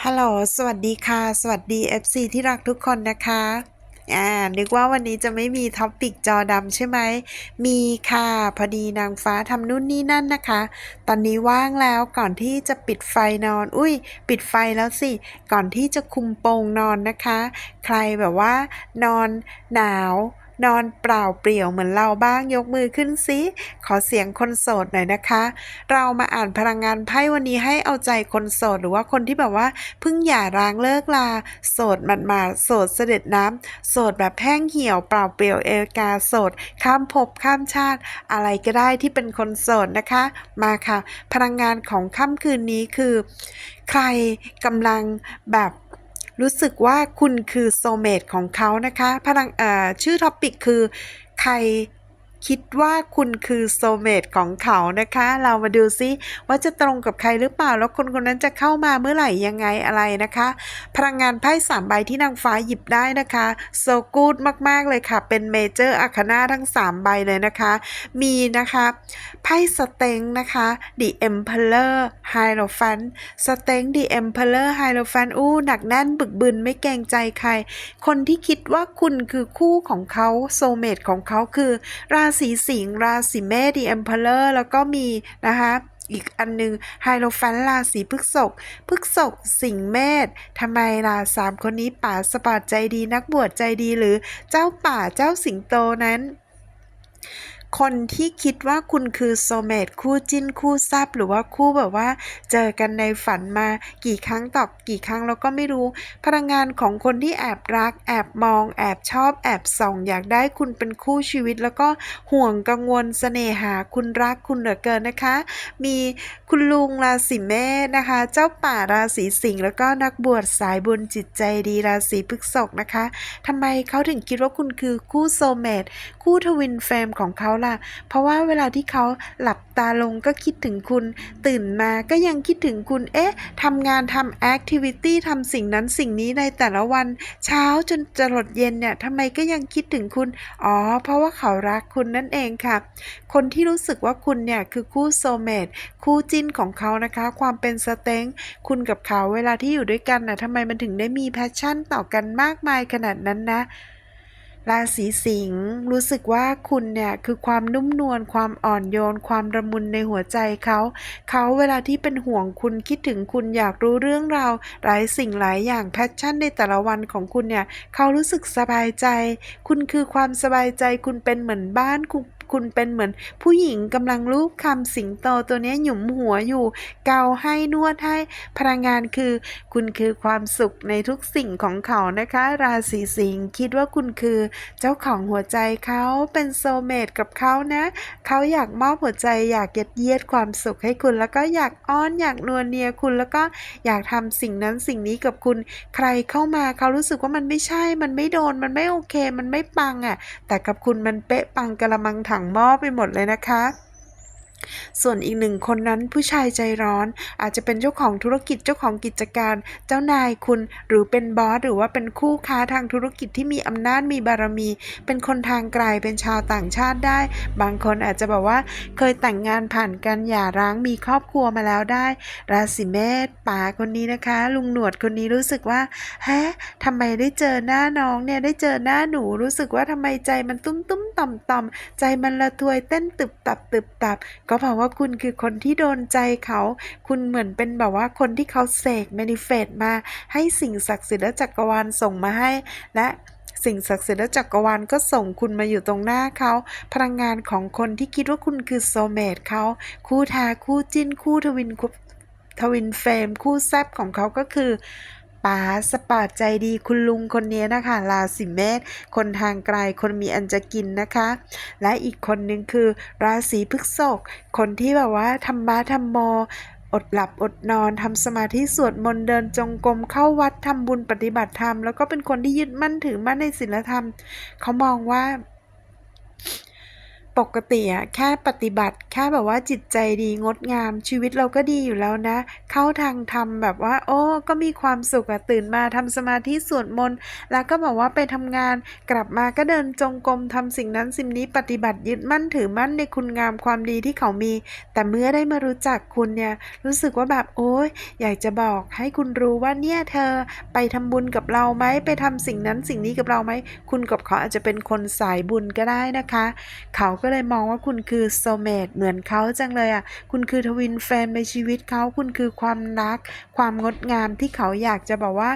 ฮัลโหล สวัสดีค่ะ สวัสดี FC ที่รักทุกคนนะคะ อ่า นึกว่าวันนี้จะไม่มีท็อปิกจอดำใช่ไหม มีค่ะ พอดีนางฟ้าทำนู่นนี่นั่นนะคะ ตอนนี้ว่างแล้วก่อนที่จะปิดไฟนอน อุ้ย ปิดไฟแล้วสิ ก่อนที่จะคุมโปงนอนนะคะ ใครแบบว่านอนหนาว นอนเปล่าเปลี่ยวเหมือนเราบ้างยกมือขึ้นซิขอเสียงคนโสดหน่อยนะคะ เรามาอ่านพลังงานไพ่วันนี้ให้เอาใจคนโสดหรือว่าคนที่แบบว่าเพิ่งหย่าร้างเลิกลาโสดหมาดๆโสดเสด็จน้ำโสดแบบแห้งเหี่ยวเปล่าเปลี่ยวเอลกาโสด ข้ามภพข้ามชาติ อะไรก็ได้ที่เป็นคนโสดนะคะ มาค่ะ พลังงานของค่ำคืนนี้คือ ใครกำลังแบบ รู้สึกว่าคุณคือโซเมตของเขานะคะ พลังเอ่อชื่อท็อปิกคือใคร คิดว่าคุณคือโซเมตของเขานะคะ เรามาดูซิว่าจะตรงกับใครหรือเปล่า แล้วคนคนนั้นจะเข้ามาเมื่อไหร่ยังไงอะไรนะคะ พลังงานไพ่สามใบที่นางฟ้าหยิบได้นะคะโซกูดมาก ๆ เลยค่ะ เป็นเมเจอร์อาคานาทั้ง 3 ใบเลยนะคะ มีนะคะไพ่สเต็งนะคะ The Emperor Hierophant สเต็ง The Emperor Hierophant อู้หนักแน่นบึกบึนไม่เกรงใจใคร คนที่คิดว่าคุณคือคู่ของเขาโซเมตของเขาคือราศีสิงห์ราศีเมษ The Emperor แล้วก็มีนะคะอีกอันหนึงไฮโลฟันราศีพฤกษกพฤกษกสิงห์เมษทำไมล่ะสามคนนี้ป่าสปอร์ตใจดีนักบวชใจดีหรือเจ้าป่าเจ้าสิงโตนั้น คนที่คิดว่าคุณคือโซเมตคู่จิ้นคู่แซบหรือว่าคู่แบบว่า เจอกันในฝันมากี่ครั้งต่อกี่ครั้งเราก็ไม่รู้ พลังงานของคนที่แอบรัก แอบมอง แอบชอบ แอบส่องอยากได้คุณเป็นคู่ชีวิต แล้วก็ห่วงกังวลเสน่หาคุณรักคุณเหลือเกินนะคะ มีคุณลุงราศีเมษนะคะ เจ้าป่าราศีสิงห์แล้วก็นักบวชสายบุญจิตใจดีราศีพฤษภนะคะทำไมเขาถึงคิดว่าคุณคือคู่โซเมตคู่ทวินเฟรมของเขาล่ะ เพราะว่าเวลาที่เขาหลับตาลงก็คิดถึงคุณ ตื่นมาก็ยังคิดถึงคุณ เอ๊ะทำงานทำแอคทิวิตี้ทำสิ่งนั้นสิ่งนี้ในแต่ละวัน เช้าจนจะหลดเย็นเนี่ยทำไมก็ยังคิดถึงคุณ อ๋อ เพราะว่าเขารักคุณนั่นเองค่ะ คนที่รู้สึกว่าคุณเนี่ยคือคู่โซเมตคู่จิ้นของเขานะคะ ความเป็นสเต็งคุณกับเขาเวลาที่อยู่ด้วยกันน่ะทำไมมันถึงได้มีแพชชั่นต่อกันมากมายขนาดนั้นนะ ราศีสิงห์รู้สึกว่าคุณเนี่ยคือความนุ่มนวลความอ่อนโยน ความระมุนในหัวใจเขาเขาเวลาที่เป็นห่วงคุณคิดถึงคุณอยากรู้เรื่องราวหลายสิ่งหลายอย่างแพชชั่นในแต่ละวันของคุณเนี่ยเขารู้สึกสบายใจ คุณคือความสบายใจคุณเป็นเหมือนบ้านคุณ คุณเป็นเหมือน ผู้หญิงกำลังลูบคำสิงโตตัวนี้หยุมหัวอยู่ เกาให้นวดให้พลังงานคือ คุณคือความสุขในทุกสิ่งของเขานะคะ ราศีสิงห์คิดว่าคุณคือเจ้าของหัวใจเขาเป็นโซเมตกับเขานะเขาอยากมอบหัวใจอยากเยัดเยียดความสุขให้คุณ แล้วก็อยากอ้อนอยากนวลเนียคุณแล้วก็อยากทำสิ่งนั้นสิ่งนี้กับคุณ ใครเข้ามาเขารู้สึกว่ามันไม่ใช่มันไม่โดนมันไม่โอเค มันไม่ปังอะแต่กับคุณมันเป๊ะปังกะละมังถังหม้อไปหมดเลยนะคะ ส่วนอีกหนึ่งคนนั้นผู้ชายใจร้อน อาจจะเป็นเจ้าของธุรกิจเจ้าของกิจการ เจ้านายคุณหรือเป็นบอสหรือว่าเป็นคู่ค้าทางธุรกิจที่มีอำนาจมีบารมี เป็นคนทางไกลเป็นชาวต่างชาติได้ บางคนอาจจะแบบว่าเคยแต่งงานผ่านกันหย่าร้างมีครอบครัวมาแล้วได้ ราศีเมษป๋าคนนี้นะคะ ลุงหนวดคนนี้รู้สึกว่าฮะทำไมได้เจอหน้าน้องเนี่ยได้เจอหน้าหนูรู้สึกว่าทำไมใจมันตุ้มตุ้มต่อมต่อมใจมันละทวยเต้นตึบตับตึบตับกเพราะว่าคุณคือคนที่โดนใจเขา คุณเหมือนเป็นแบบว่าคนที่เขาเสก m a นิเฟตมา ให้สิ่งศักดิ์สิทธิ์และจักรวาลส่งมาให้ และสิ่งศักดิ์สิทธิ์และจักรวาลก็ส่งคุณมาอยู่ตรงหน้าเขา พลังงานของคนที่คิดว่าคุณคือโซเมตเขา คู่ทาคู่จิ้นคู่ทวินทวินเฟรมคู่แซบของเขาก็คือ ป๋าสปอร์ตใจดีคุณลุงคนนี้นะคะราศีเมษคนทางไกลคนมีอันจะกินนะคะ และอีกคนนึงคือ ราศีพฤษภคนที่แบบว่าทำบ้าทำโมอดหลับอดนอนทำสมาธิสวดมนต์เดินจงกรมเข้าวัดทำบุญปฏิบัติธรรม แล้วก็เป็นคนที่ยึดมั่นถือมั่นในศีลธรรม เขามองว่า ปกติอะแค่ปฏิบัติ แค่แบบว่าจิตใจดีงดงาม ชีวิตเราก็ดีอยู่แล้วนะ เข้าทางธรรมแบบว่า โอ้ก็มีความสุขอะตื่นมาทำสมาธิสวดมนต์แล้วก็บอกว่าไปทำงานกลับมาก็เดินจงกรมทำสิ่งนั้นสิ่งนี้ปฏิบัติยึดมั่นถือมั่นในคุณงามความดีที่เขามี แต่เมื่อได้มารู้จักคุณเนี่ยรู้สึกว่าแบบโอ้ยอยากจะบอกให้คุณรู้ว่าเนี่ยเธอไปทำบุญกับเราไหมไปทำสิ่งนั้นสิ่งนี้กับเราไหมคุณกับเขาอาจจะเป็นคนสายบุญก็ได้นะคะ เขาก็เลยมองว่าคุณคือโซเมตเหมือนเขาจังเลยอะ คุณคือทวินแฟนในชีวิตเขา คุณคือความรัก ความงดงามที่เขาอยากจะบอกว่า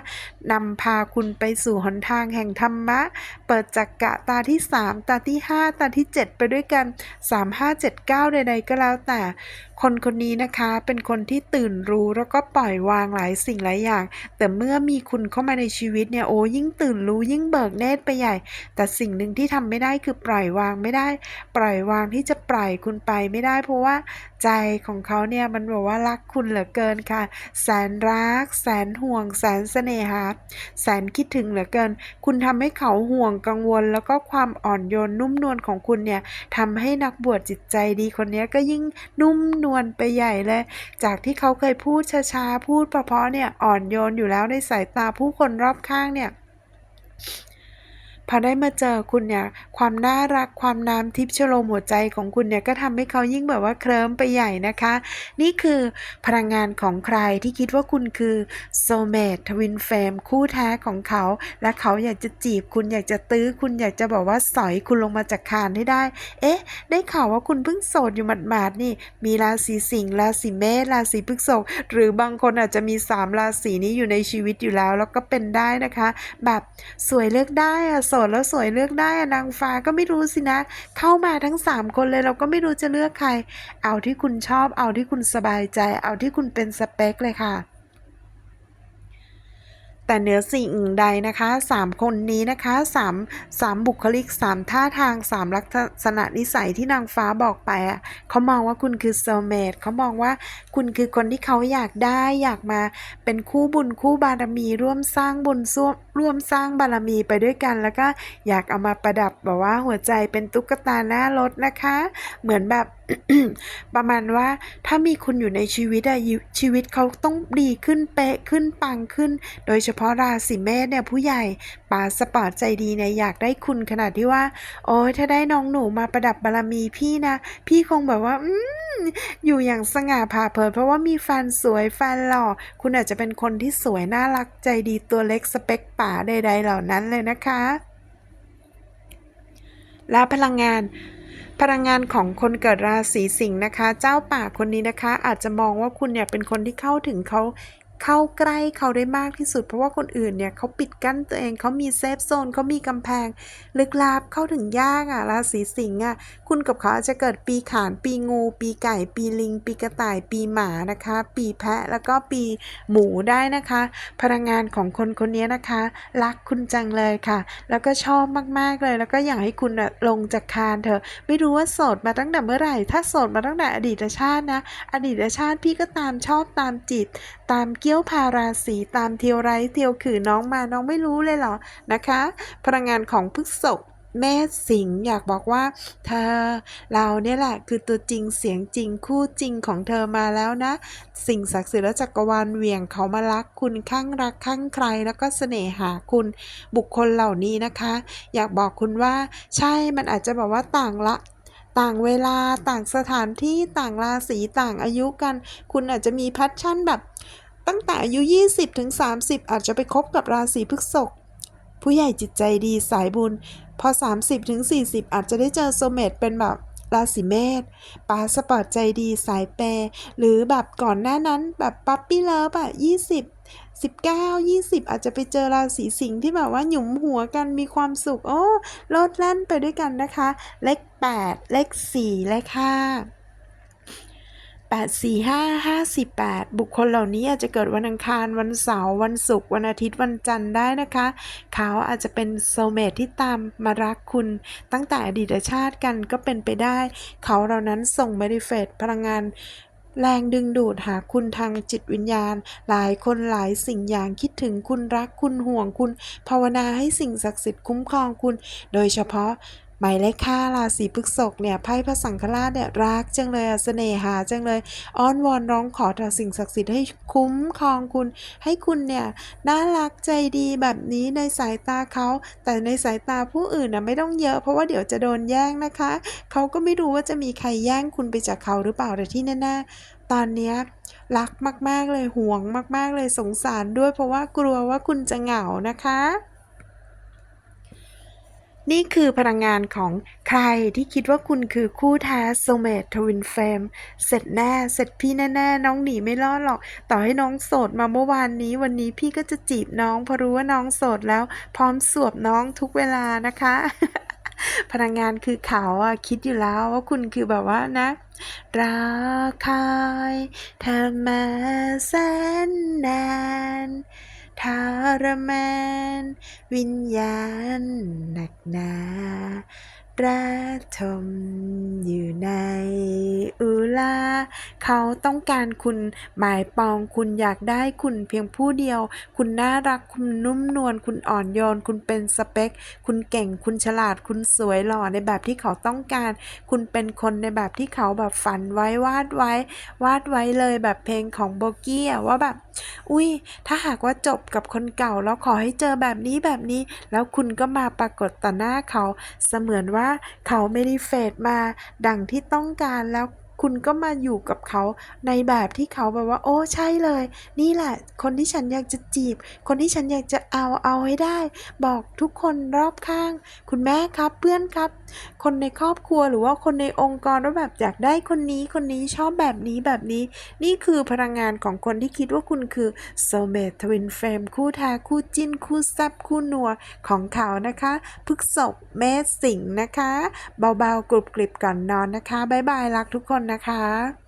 นำพาคุณไปสู่หนทางแห่งธรรมะ เปิดจักกะตาที่ 3 ตาที่ 5 ตาที่ 7 ไปด้วยกัน 3 5 7 9 ใดๆก็แล้วแต่คนคนนี้นะคะเป็นคนที่ตื่นรู้แล้วก็ปล่อยวางหลายสิ่งหลายอย่าง แต่เมื่อมีคุณเข้ามาในชีวิตเนี่ยโอ้ยิ่งตื่นรู้ยิ่งเบิกเนตรไปใหญ่ แต่สิ่งหนึ่งที่ทำไม่ได้คือปล่อยวางไม่ได้ปล่อยวางที่จะปล่อยคุณไปไม่ได้ เพราะว่าใจของเขาเนี่ยมันบอกว่ารักคุณเหลือเกินค่ะ แสนรัก แสนห่วง แสนเสน่หาแสนคิดถึงเหลือเกิน คุณทำให้เขาห่วงกังวล แล้วก็ความอ่อนโยนนุ่มนวลของคุณเนี่ยทำให้นักบวชจิตใจดีคนนี้ก็ยิ่งนุ่มนวลไปใหญ่เลย จากที่เขาเคยพูดช้าๆพูดเพราะๆเนี่ยอ่อนโยนอยู่แล้วในสายตาผู้คนรอบข้างเนี่ย พอได้มาเจอคุณเนี่ย ความน่ารักความน้ำทิพย์ชโลมหัวใจของคุณเนี่ยก็ทำให้เขายิ่งแบบว่าเคลิ้มไปใหญ่นะคะ นี่คือพลังงานของใครที่คิดว่าคุณคือโซเมตทวินเฟมคู่แท้ของเขา และเขาอยากจะจีบคุณอยากจะตื้อคุณอยากจะบอกว่าสอยคุณลงมาจากคานให้ได้ เอ๊ะ ได้ข่าวว่าคุณเพิ่งโสดอยู่หมาดๆนี่ มีราศีสิงห์ราศีเมษราศีพฤษภหรือบางคนอาจจะมีสามราศีนี้อยู่ในชีวิตอยู่แล้ว แล้วก็เป็นได้นะคะ แบบสวยเลือกได้อะโสดแล้วสวยเลือกได้อะนางฟ้าก็ไม่รู้สินะ เข้ามาทั้ง 3 คนเลยเราก็ไม่รู้จะเลือกใคร เอาที่คุณชอบเอาที่คุณสบายใจ เอาที่คุณเป็นสเปคเลยค่ะ แต่เหนือสิ่งอื่นใดนะคะ 3 คนนี้นะคะ3 3บุคลิก 3 ท่าทาง 3 ลักษณะนิสัยที่นางฟ้าบอกไปอะเขามองว่าคุณคือโซเมตเขามองว่าคุณคือคนที่เขาอยากได้อยากมาเป็นคู่บุญคู่บารมีร่วมสร้างบุญร่วมร่วมสร้างบารมีไปด้วยกัน แล้วก็อยากเอามาประดับแบบว่าหัวใจเป็นตุ๊กตาหน้ารถนะคะ เหมือนแบบประมาณว่าถ้ามีคุณอยู่ในชีวิตอะชีวิตเขาต้องดีขึ้นเป๊ะขึ้นปังขึ้น โดยเฉพาะราศีเมษเนี่ยผู้ใหญ่ป๋าสปอร์ตใจดีเนี่ยอยากได้คุณขนาดที่ว่า โอ้ยถ้าได้น้องหนูมาประดับบารมีพี่นะ พี่คงแบบว่า อือยู่อย่างสง่าผ่าเผยเพราะว่ามีแฟนสวยแฟนหล่อ คุณอาจจะเป็นคนที่สวยน่ารักใจดีตัวเล็กสเปคป๋าใด ๆ เหล่านั้นเลยนะคะ และพลังงานพลังงานของคนเกิดราศีสิงห์นะคะ เจ้าป่าคนนี้นะคะ อาจจะมองว่าคุณเนี่ยเป็นคนที่เข้าถึงเขา เข้าใกล้เขาได้มากที่สุด เพราะว่าคนอื่นเนี่ยเขาปิดกั้นตัวเองเขามีเซฟโซนเขามีกำแพง ลึกลับเข้าถึงยากอะราศีสิงห์อะคุณกับเขาอาจจะเกิดปีขาน ปีงู ปีไก่ ปีลิง ปีกระต่าย ปีหมานะคะ ปีแพะแล้วก็ปีหมูได้นะคะ พลังงานของคนคนนี้นะคะ รักคุณจังเลยค่ะ แล้วก็ชอบมากๆเลย แล้วก็อยากให้คุณน่ะลงจากคานเถอะไม่รู้ว่าโสดมาตั้งแต่เมื่อไหร่ ถ้าโสดมาตั้งแต่อดีตชาตินะ อดีตชาติพี่ก็ตามชอบตามจิตตามเกี้ยวพาราสีตามเทียวไร้เทียวขือน้องมาน้องไม่รู้เลยเหรอนะคะ พลังงานของพฤษภแม่สิงอยากบอกว่า เธอ เราเนี่ยแหละคือตัวจริงเสียงจริงคู่จริงของเธอมาแล้วนะ สิ่งศักดิ์สิทธิ์และจักรวาลเหวี่ยงเขามารักคุณข้างรักข้างใคร แล้วก็เสน่หาคุณบุคคลเหล่านี้นะคะ อยากบอกคุณว่า ใช่มันอาจจะแบบว่าต่างละต่างเวลาต่างสถานที่ต่างราศีต่างอายุกัน คุณอาจจะมีแพชชั่นแบบ ตั้งแต่อายุ 20ถึง30 อาจจะไปคบกับราศีพฤษภผู้ใหญ่จิตใจดีสายบุญ พอ 30ถึง40 อาจจะได้เจอโซเมตเป็นแบบราศีเมษปาสปอร์ตใจดีสายเปย์หรือแบบก่อนหน้านั้นแบบปั๊ปปี้เลิฟอะ20 19 20อาจจะไปเจอราศีสิงห์ที่แบบว่าหยุมหัวกันมีความสุข โอ้โลดแล่นไปด้วยกันนะคะ เลข8เลข4เลข5 8 845548 บุคคลเหล่านี้อาจจะเกิดวันอังคาร วันเสาร์ วันศุกร์ วันอาทิตย์ วันจันทร์ได้นะคะ เขาอาจจะเป็นโซเมทที่ตามมารักคุณตั้งแต่อดีตชาติกันก็เป็นไปได้ เขาเหล่านั้นส่งเมดิเฟตพลังงานแรงดึงดูดหาคุณทางจิตวิญญาณ หลายคนหลายสิ่งอย่างคิดถึงคุณรักคุณห่วงคุณ ภาวนาให้สิ่งศักดิ์สิทธิ์คุ้มครองคุณ โดยเฉพาะ หมายเลขห้าราศีพฤษภเนี่ยไพ่พระสังฆราชเนี่ยรักจังเลยเสน่หาจังเลยอ้อนวอนร้องขอต่อสิ่งศักดิ์สิทธิ์ให้คุ้มครองคุณ ให้คุณเนี่ยน่ารักใจดีแบบนี้ในสายตาเขา แต่ในสายตาผู้อื่นนะไม่ต้องเยอะเพราะว่าเดี๋ยวจะโดนแย่งนะคะเขาก็ไม่รู้ว่าจะมีใครแย่งคุณไปจากเขาหรือเปล่าแต่ที่แน่ๆตอนเนี้ยรักมากๆเลยห่วงมากๆเลยสงสารด้วย เพราะว่ากลัวว่าคุณจะเหงานะคะ นี่คือพลังงานของใครที่คิดว่าคุณคือคู่แท้โซเมตทวินเฟมเสร็จแน่ เสร็จพี่แน่ๆ น้องหนีไม่รอดหรอก ต่อให้น้องโสดมาเมื่อวานนี้ วันนี้พี่ก็จะจีบน้องเพราะรู้ว่าน้องโสดแล้ว พร้อมสวบน้องทุกเวลานะคะ พลังงานคือเขาอะคิดอยู่แล้วว่าคุณคือแบบว่านะรักคอยเธอมาแสนนาน ทรมานวิญญาณหนักหนาระทมอยู่ในอุลา เขาต้องการคุณหมายปองคุณอยากได้คุณเพียงผู้เดียว คุณน่ารักคุณนุ่มนวลคุณอ่อนโยน คุณเป็นสเปค คุณเก่งคุณฉลาดคุณสวยหล่อในแบบที่เขาต้องการ คุณเป็นคนในแบบที่เขาแบบฝันไว้วาดไว้ วาดไว้เลยแบบเพลงของโบกี้อะว่าแบบ อุ้ยถ้าหากว่าจบกับคนเก่าแล้วขอให้เจอแบบนี้แบบนี้ แล้วคุณก็มาปรากฏต่อหน้าเขา เสมือนว่าเขาไม่ได้เฟดมา ดังที่ต้องการแล้ว คุณก็มาอยู่กับเขาในแบบที่เขาแบบว่า โอ้ใช่เลย นี่แหละ คนที่ฉันอยากจะจีบ คนที่ฉันอยากจะเอาเอาให้ได้ บอกทุกคนรอบข้าง คุณแม่ครับเพื่อนครับ คนในครอบครัวหรือว่าคนในองค์กรว่าแบบอยากได้คนนี้คนนี้ชอบแบบนี้แบบนี้ นี่คือพลังงานของคนที่คิดว่าคุณคือโซเมททวินเฟรมคู่แท้คู่จิ้น คู่แซบคู่นัวของเขานะคะพฤกษบเมษสิงห์นะคะ เบาๆกรุบกริบก่อนนอนนะคะบ๊ายบายรักทุกคนนะคะ